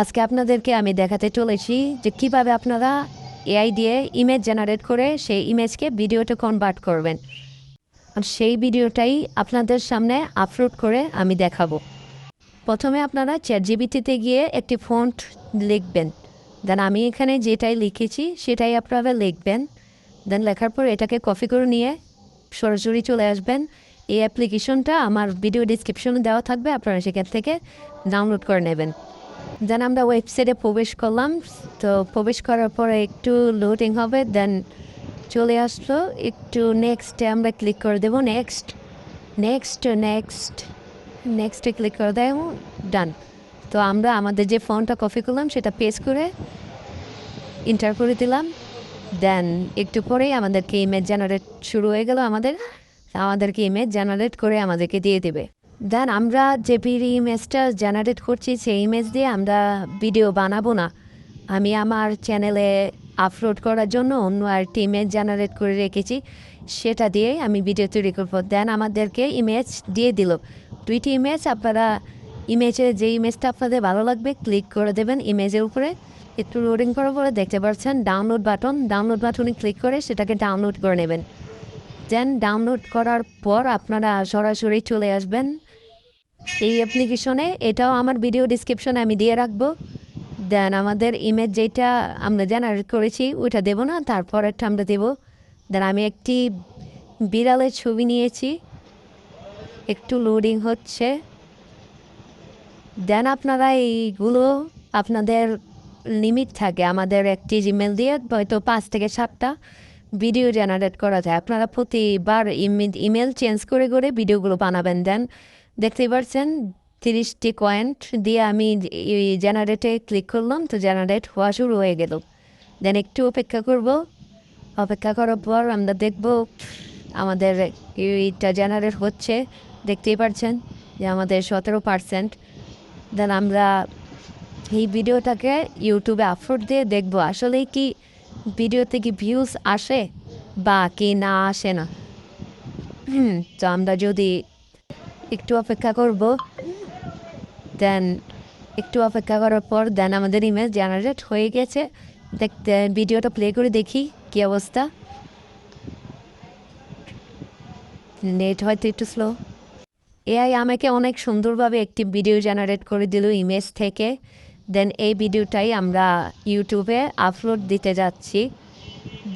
আজকে আপনাদেরকে আমি দেখাতে চলেছি যে কীভাবে আপনারা এআই দিয়ে ইমেজ জেনারেট করে সেই ইমেজকে ভিডিওতে কনভার্ট করবেন। আর সেই ভিডিওটাই আপনাদের সামনে আপলোড করে আমি দেখাবো। প্রথমে আপনারা চ্যাট জিবিটিতে গিয়ে একটি ফন্ট লিখবেন। দেন আমি এখানে যেটাই লিখেছি সেটাই আপনারা লিখবেন। দেন লেখার পর এটাকে কপি করে নিয়ে সরাসরি চলে আসবেন। এই অ্যাপ্লিকেশনটা আমার ভিডিও ডিসক্রিপশনে দেওয়া থাকবে, আপনারা সেখান থেকে ডাউনলোড করে নেবেন। দেন আমরা ওয়েবসাইটে প্রবেশ করলাম। তো প্রবেশ করার পরে একটু লোডিং হবে দেন চলে আসলো। একটু নেক্সটে আমরা ক্লিক করে দেবো নেক্সট নেক্সট নেক্সট নেক্সটে ক্লিক করে দেব ডান তো আমরা আমাদের যে ফোনটা কপি করলাম, সেটা পেজ করে ইন্টার করে দিলাম। দেন একটু পরেই আমাদেরকে ইমেজ জেনারেট শুরু হয়ে গেল আমাদের। আমাদেরকে ইমেজ জেনারেট করে আমাদেরকে দিয়ে দেবে। দেন আমরা যে ইমেজটা জেনারেট করছি, সেই ইমেজ দিয়ে আমরা ভিডিও বানাবো না। আমি আমার চ্যানেলে আপলোড করার জন্য অন্য আরেকটি ইমেজ জেনারেট করে রেখেছি। সেটা দিয়ে আমি ভিডিও তৈরি করব। দেন আমাদেরকে ইমেজ দিয়ে দিল। দুইটি ইমেজ আপনারা ইমেজের যে ইমেজটা আপনাদের ভালো লাগবে ক্লিক করে দেবেন ইমেজের উপরে। একটু লোডিং করার পরে দেখতে পাচ্ছেন ডাউনলোড বাটন ডাউনলোড বাটনে ক্লিক করে সেটাকে ডাউনলোড করে নেবেন। দেন ডাউনলোড করার পর আপনারা সরাসরি চলে আসবেন। এই অ্যাপ্লিকেশনে এটাও আমার ভিডিও ডিসক্রিপশনে আমি দিয়ে রাখব। দেন আমাদের ইমেজ যেটা আমরা জেনারেট করেছি, ওইটা দেবো না, তারপর একটা আমরা দেবো। দেন আমি একটি বিড়ালের ছবি নিয়েছি। একটু লোডিং হচ্ছে। দেন আপনারা এইগুলো, আপনাদের লিমিট থাকে। আমাদের একটি জিমেল দিয়ে হয়তো পাঁচ থেকে সাতটা ভিডিও জেনারেট করা যায়। আপনারা প্রতিবার ইমেল চেঞ্জ করে করে ভিডিওগুলো বানাবেন। দেন দেখতেই পাচ্ছেন তিরিশটি কয়েন্ট দিয়ে আমি জেনারেটে ক্লিক করলাম, তো জেনারেট হওয়া শুরু হয়ে গেল। দেন একটু অপেক্ষা করব। অপেক্ষা করার পর আমরা দেখব আমাদের এইটা জেনারেট হচ্ছে। দেখতেই পাচ্ছেন যে আমাদের সতেরো পার্সেন্ট। দেন আমরা এই ভিডিওটাকে ইউটিউবে আপলোড দিয়ে দেখব আসলে কি ভিডিওতে কি ভিউজ আসে বা কি না আসে না। তো আমরা যদি একটু অপেক্ষা করব। দেন একটু অপেক্ষা করার পর দেন আমাদের ইমেজ জেনারেট হয়ে গেছে। দেখতে, ভিডিওটা প্লে করে দেখি কি অবস্থা। নেট হয়তো একটু স্লো এআই আমাকে অনেক সুন্দরভাবে একটি ভিডিও জেনারেট করে দিল ইমেজ থেকে। দেন এই ভিডিওটাই আমরা ইউটিউবে আপলোড দিতে যাচ্ছি।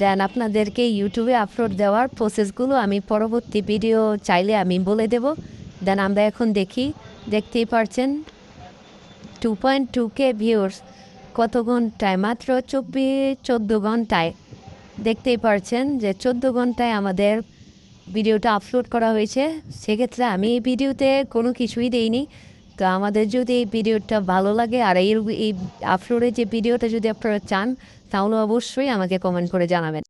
দেন আপনাদেরকে ইউটিউবে আপলোড দেওয়ার প্রসেসগুলো আমি পরবর্তী ভিডিও চাইলে আমি বলে দেব। দেন আমরা এখন দেখি, দেখতেই পারছেন two point two K viewers কত ঘন্টায়? মাত্র চব্বিশ, চোদ্দ ঘন্টায়। দেখতেই পারছেন যে চোদ্দ ঘন্টায় আমাদের ভিডিওটা আপলোড করা হয়েছে। সেক্ষেত্রে আমি এই ভিডিওতে কোনো কিছুই দেইনি। তো আমাদের যদি এই ভিডিওটা ভালো লাগে, আর এই এই আপলোডের যে ভিডিওটা যদি আপনারা চান, তাহলে অবশ্যই আমাকে কমেন্ট করে জানাবেন।